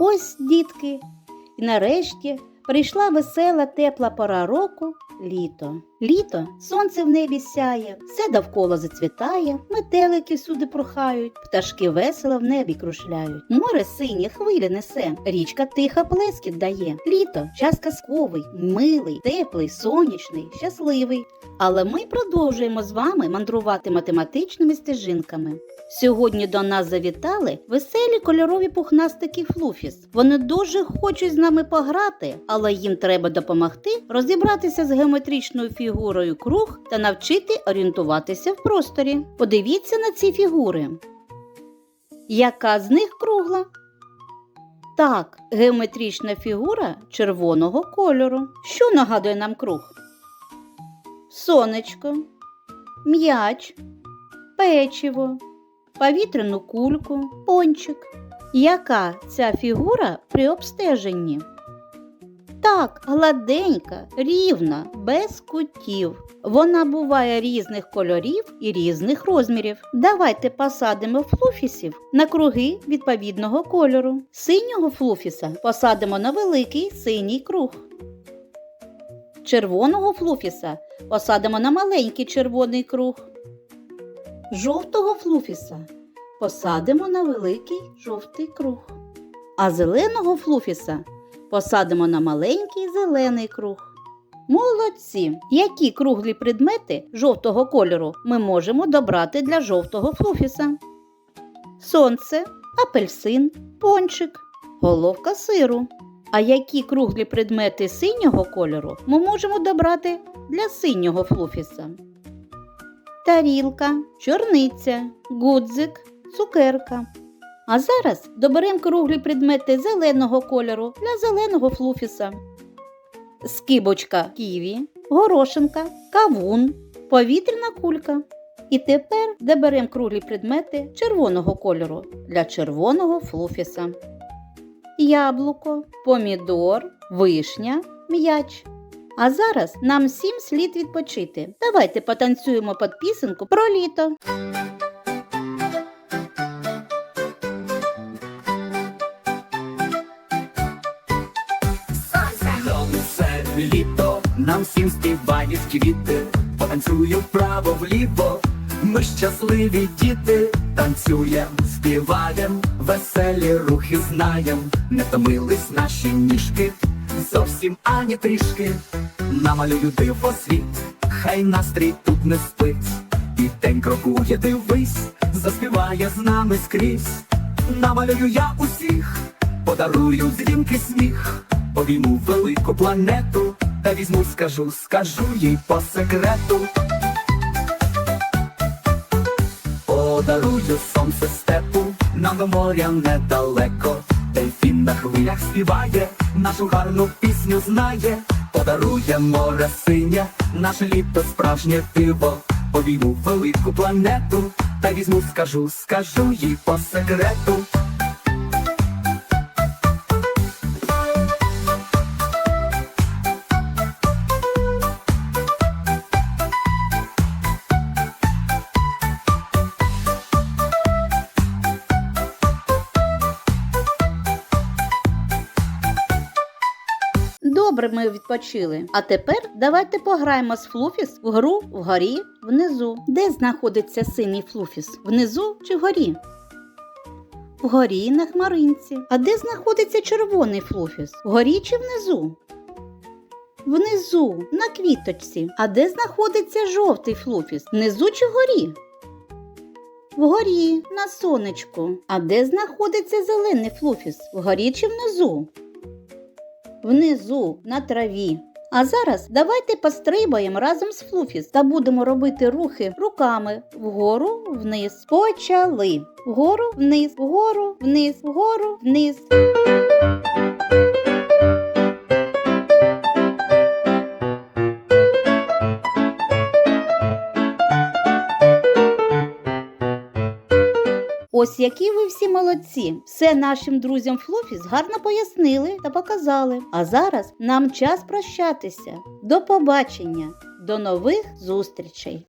Ось, дітки, і нарешті прийшла весела тепла пора року літо. Літо сонце в небі сяє, все довкола зацвітає, метелики всюди прохають, пташки весело в небі крушляють. Море синє хвилі несе, річка тиха плескіт дає. Літо час казковий, милий, теплий, сонячний, щасливий. Але ми продовжуємо з вами мандрувати математичними стежинками. Сьогодні до нас завітали веселі кольорові пухнастики Флуфіс. Вони дуже хочуть з нами пограти, їм треба допомогти розібратися з геометричною фігурою круг та навчити орієнтуватися в просторі. Подивіться на ці фігури. Яка з них кругла? Так, геометрична фігура червоного кольору. Що нагадує нам круг? Сонечко, м'яч, печиво, повітряну кульку, пончик. Яка ця фігура при обстеженні? Так, гладенька, рівна, без кутів. Вона буває різних кольорів і різних розмірів. Давайте посадимо флуфісів на круги відповідного кольору. Синього флуфіса посадимо на великий синій круг. Червоного флуфіса посадимо на маленький червоний круг. Жовтого флуфіса посадимо на великий жовтий круг. А зеленого флуфіса посадимо на маленький зелений круг. Молодці! Які круглі предмети жовтого кольору ми можемо добрати для жовтого флуфіса? Сонце, апельсин, пончик, головка сиру. А які круглі предмети синього кольору ми можемо добрати для синього флуфіса? Тарілка, чорниця, гудзик, цукерка. А зараз доберемо круглі предмети зеленого кольору для зеленого флуфіса. Скибочка ківі, горошинка, кавун, повітряна кулька. І тепер доберемо круглі предмети червоного кольору для червоного флуфіса. Яблуко, помідор, вишня, м'яч. А зараз нам всім слід відпочити. Давайте потанцюємо під пісеньку про літо. Літо, нам всім співають квіти, потанцюю вправо вліво, ми щасливі діти, танцюєм, співаєм, веселі рухи знаєм, не томились наші ніжки, зовсім ані трішки, намалюю диво світ, хай настрій тут не спить, і день крокує, дивись, заспіває з нами скрізь, намалюю я усіх, подарую дзвінки сміх. Обійму велику планету, та візьму, скажу, скажу їй по секрету. Подарую сонце степу, нам до моря недалеко. Дельфін на хвилях співає, нашу гарну пісню знає. Подарує море синє, наше літо справжнє диво. Обійму велику планету, та візьму, скажу, скажу їй по секрету. Добре, ми відпочили. А тепер давайте пограємо з Флуфіс в гру вгорі внизу. Де знаходиться синій Флуфіс? Внизу чи вгорі? Вгорі на хмаринці. А де знаходиться червоний Флуфіс? Вгорі чи внизу? Внизу, на квіточці. А де знаходиться жовтий флуфіс? Внизу чи вгорі? Вгорі, на сонечку. А де знаходиться зелений флуфіс? Вгорі чи внизу? Внизу, на траві. А зараз давайте пострибаємо разом з Флуфіс та будемо робити рухи руками вгору, вниз. Почали. Вгору, вниз, вгору, вниз, вгору, вниз. Ось які ви всі молодці. Все нашим друзям Флофіс гарно пояснили та показали. А зараз нам час прощатися. До побачення, до нових зустрічей!